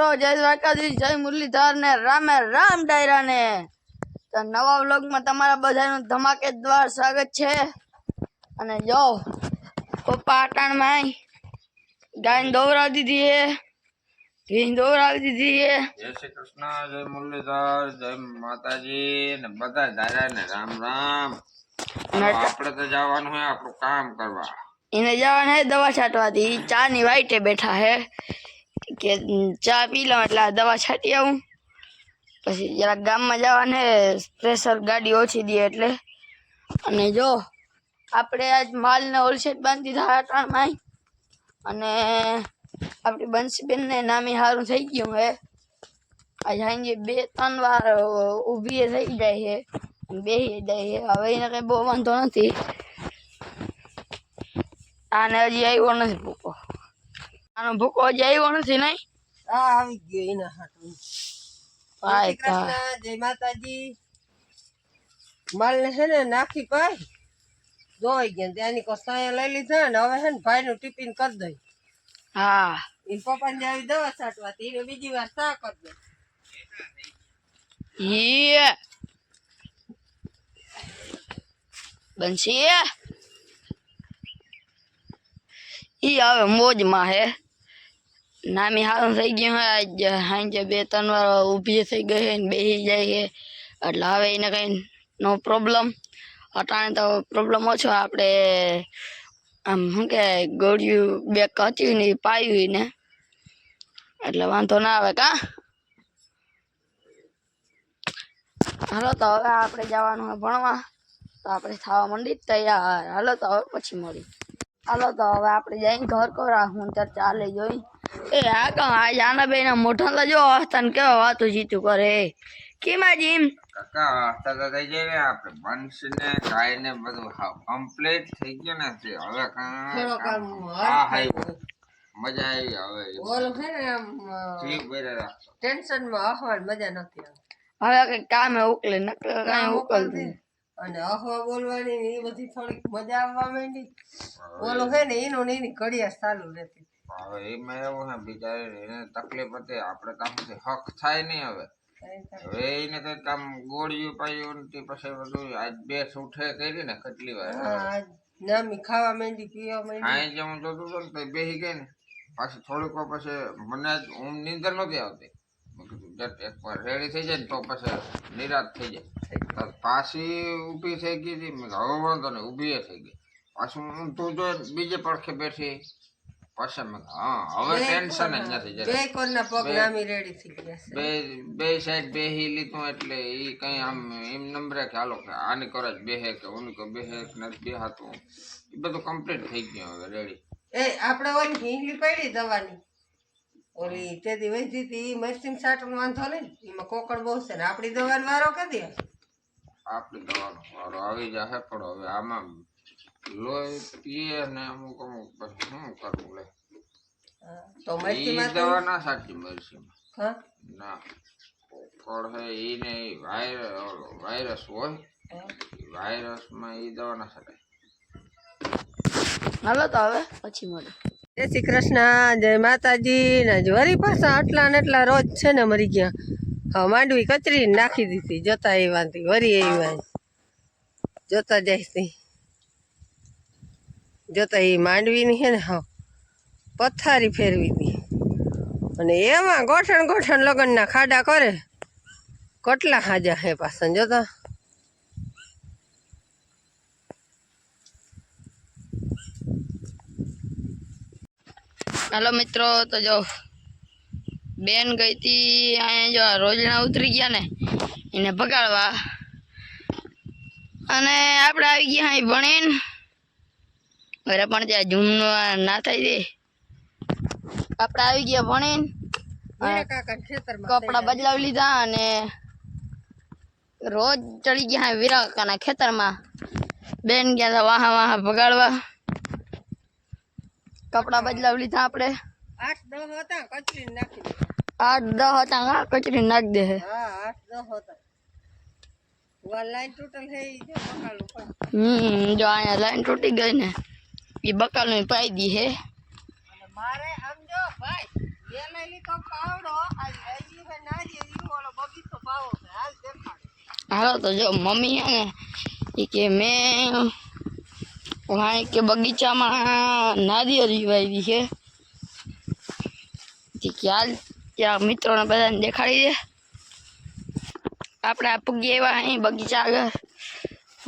મિત્રો જય દ્વારકાધીશ જય મુરલીધર ને રામે રામ ડાયરા ને તો નવા વ્લોગમાં તમારા બધાનું ધમાકેદાર સ્વાગત છે અને જો પપ્પા આટાણમાં ગાયને દોવરાવી દીધી હે ઘીન દોવરાવી દીધી હે જય શ્રી કૃષ્ણ જય મુરલીધર જય માતાજી ને બધા ડાયરા ને રામ રામ આપણે તો જવાનું હે આપણું કામ કરવા એને જવાનું હે દવા છાંટવાથી ચા ની વાઈટે બેઠા હે કે ચા પી લઉં એટલે દવા છાંટી આવું પછી જરાક ગામમાં જવાને પ્રેશર ગાડી ઓછી દે એટલે અને જો આપણે આજ માલને હોલસેલ બાંધી ધારા ત્રણમાં અને આપણી બંસીબેનને નામે સારું થઈ ગયું હે આજે સાંજે બે ત્રણ વાર ઊભી થઈ જાય છે બેસી જાય છે હવે એને કંઈ બહુ વાંધો નથી આને હજી આવ્યો નથી આનો ભૂકો જઈવો નથી નહીં આવી ગયો એના હાટું ભાઈ જય માતાજી માલને છે ને નાખી ભાઈ ધોઈ ગયા ત્યાંની કસાય લઈ લીધા ને હવે છે ને ભાઈનું ટિફિન કરી દઈ હા એન ને આવી દવા છાંટવાથી એને બીજી વાર સા કરી દઈ Yeah. Benci ya. Iya, mojma હે નામી હાલ થઈ ગયું હોય આજ સાંજે બે ત્રણ વાર ઊભી થઈ ગઈ હોય ને બેસી જાય છે એટલે હવે એને કંઈ નો પ્રોબ્લેમ અટાણે તો પ્રોબ્લેમ ઓછો આપણે આમ શું કે ગોળિયું બે કચ્યું ને પાયું ને એટલે વાંધો ના આવે કા હાલો તો હવે આપણે જવાનું હોય ભણવા તો આપણે થવા માંડી તૈયાર હાલો તો હવે પછી મળી હાલો તો હવે આપણે જઈને ઘર કરા હું ત્યારે ચાલે જોઈ એ હા કા આ જાનાભાઈના મોઢામાં જો તન કેવા વાતો જીતું કરે કેમાં જીમ કાકા વાસ્તા તો થઈ ગઈ ને આપણે બંશ ને ગાય ને બધું કમ્પ્લીટ થઈ ગયું ને તે હવે હા હાઈ મજા આવી હવે બોલો છે ને ઠીક બેરા ટેન્શન માં અહવાલ મજા નથી આવે હવે કઈ કામે ઉકલે નકર કાંઈ ઉકલતું અને અહવા બોલવાની એ બધી થોડીક મજા આવવા માંડી બોલો છે ને એનું ને એની કડિયા ચાલુ રહેતી હવે એમાં એવું છે બિચારી એને તકલીફ હતી આપણે કામથી હક થાય નહીં હવે હવે એને કઈ આમ ગોળીયું પાયું તે પછી બધું આજ બે ઉઠે કરી ને કેટલી વાર ના મીખાવા માંડી પીવા માંડી આય જે હું જોતો તો ને બેહી ગઈ ને પાછી થોડુંક પછી મને જ ઊંઘ નિંદર નથી આવતી એકવાર રેડી થઈ જાય ને તો પછી નિરાશ થઈ જાય પાછી ઊભી થઈ ગઈ હતી હવે વાંધો નહીં ઊભી થઈ ગઈ પાછું તું જો બીજે પડખે બેઠી ક્વેશ્ચન હવે ટેન્શન જ નથી જરા બે કોલના પ્રોગ્રામી રેડી થઈ ગયા છે બે બે સાઈડ બે હી લીધું એટલે એ કઈ આમ એમ નંબરે કે હાલો કે આને કરો બે હે કે ઓની કો બે હે કે નથી બે હાતું એ બધું કમ્પ્લીટ થઈ ગયું હવે રેડી એ આપણે ઓલી હિંગલી પડી દવાની ઓલી તે દી વેચી હતી એ મરસિંગ સાટનો વાંધો નહીં એમાં કોકડ બહુ છે ને આપણી દવાનો વારો કરી દે આપણી દવાનો વારો આવી જશે પણ હવે આમાં લો એ પી ને અમુક અમુક પર શું પરઉલે તો મરસી માતો મરસી હ ના ફળ હે ઈ નઈ વાયરસ ઓર વાયરસ હોય વાયરસ મે ઈ જવાનો છકાય નળ આવ પચી મા દે શિ કૃષ્ણ જય માતાજી આજ વરી પાછા આટલા ને આટલા રોજ છે ને મરી ગયા હવે માંડવી કતરી નાખી દીધી જોતા એ વાંતી વરી આવી વાય જોતા જઈતી જોતા એ માંડવીની છે ને પથારી ફેરવી દી અને એમાં ગોઠણ ગોઠણ લગ્નના ખાડા કરે કેટલા હાજા હે પાછા જોતા હાલો મિત્રો તો જો બેન ગઈ હતી અહીંયા જો રોજના ઉતરી ગયા ને એને ભગાડવા અને આપણે આવી ગયા અહીં ભણીને घरे जूम ना थी दे कपड़ा आ गया भाई कपड़ा बदलाव लीधा रोज चढ़ी गया वीरा काका खेतर में बेन गया था वहां वहां भगाड़वा कपड़ा बदलाव लीधा अपने आठ दस लाइन टूटल टूटी गई ने ये बकल में पाई दी है मारे हम जो भाई ये नहीं तो पावड़ो आज ऐसी है ना ये ही वाला बबी तो पावड़ है देखा हाँ तो जो मम्मी है ना ये के मैं वहाँ के बगीचा में नदी और भाई है ठीक है या मित्रों ने बता देखा ही है अपना पुगे वहाँ ही बगीचा का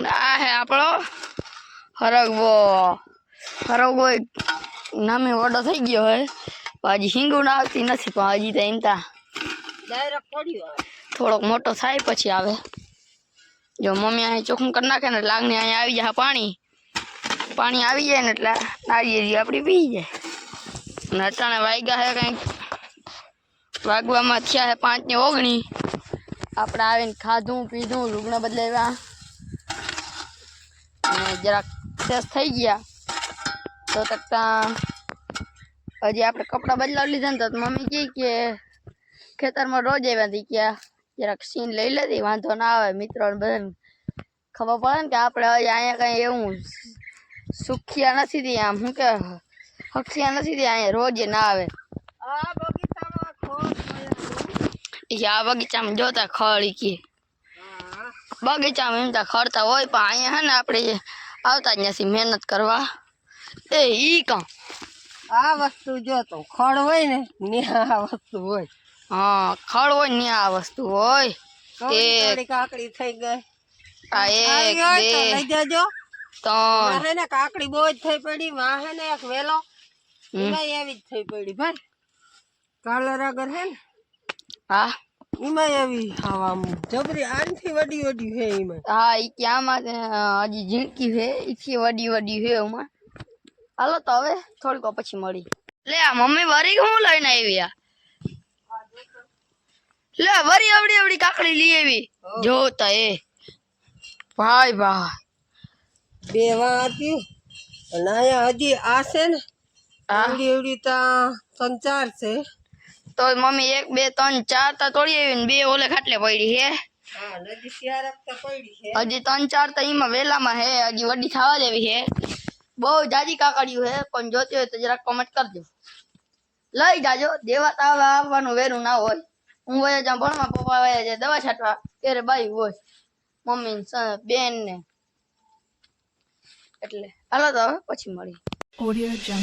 ના હે આપળો હરખ બો હરગой નામ એ ઓડો થઈ ગયો હે પાજી હિંગુ ના આવતી નથી પાજી તેં તા દે રખોડ્યો થોડો મોટો થાય પછી આવે જો મમ્મી આયે ચોખું કરી નાખે ને લાગની આયે આવી જાય પાણી પાણી આવી જાય ને એટલે તાજીજી આપડી પી જાય ને અટાણે વાગ્યા હે કાઈક વાગવામાં થ્યા હે પાંચ ને 19 આપણે આવીને ખાધું પીધું રૂગણ બદલાવ્યા જરા ટેસ થઈ ગયા તો તટા અજી આપણે કપડા બદલાવ લીધા તો મમ્મી કી કે ખેતરમાં રોજે આવતી કે જરા ખીન લઈ લેતી વાંધો ના આવે મિત્રોને બસ ખવા પડે ને કે આપણે અહી આયા કઈ એવું સુખિયા નથી થી આમ હું કે હોખિયા નથી થી આ રોજે ના આવે આ બગીચામાં ખો યે યાર બગીચામાં જો તો ખળી કે બગીચામાં એમ તો ખરતા હોય પણ અહીંયા હે ને આપણે આવતા જ નથી મહેનત કરવા એ ઈ કાં આ વસ્તુ જો તો ખડ હોય ને ન્યા આ વસ્તુ હોય હા ખડ હોય ન્યા આ વસ્તુ હોય એ કાકડી થઈ ગઈ આ એક બે લઈ જજો ત્રણ હે ને કાકડી બહુ જ થઈ પડી માં હે ને એક વેલો એવી જ થઈ પડી ભાઈ કાલર આગળ હે ને હા એમાં આવી ખાવા જબરી આનથી વડી વડી છે એમાં હા એ ક્યાંમાં હજી ઝીણકી છે એથી વડી વડી છે એમાં હાલો તો હવે થોડીક પછી મળી લે આ મમ્મી વરી હું લઈને આવી આ લે વરી અવડી અવડી કાકડી લઈ આવી જોતા એ ભાઈ ભાઈ બે વાતી અને અહીંયા હજી આ છે ને આવડી અવડી તા સંચાર છે તો મમ્મી 1 2 3 4 તો તોડી આવી ને બે ઓલે ખાટલે પોડી છે હા લદિયારક તો પોડી છે અજી 3 4 તો ઈમાં વેલામાં હે આજી વડી થવા દેવી છે બહુ દાદી કાકડ્યું હે પણ જોત્યો તો જરા કમેન્ટ કરજો લઈ જાજો દેવા તવા આવવાનું વેનું ના હોય હું વયા જામણ માં પોવાયા જ દવા છાટવા કેરે બાઈ હોય મમ્મી ને બેન ને એટલે હાલો તો હવે પછી મળી ઓરિયર જમ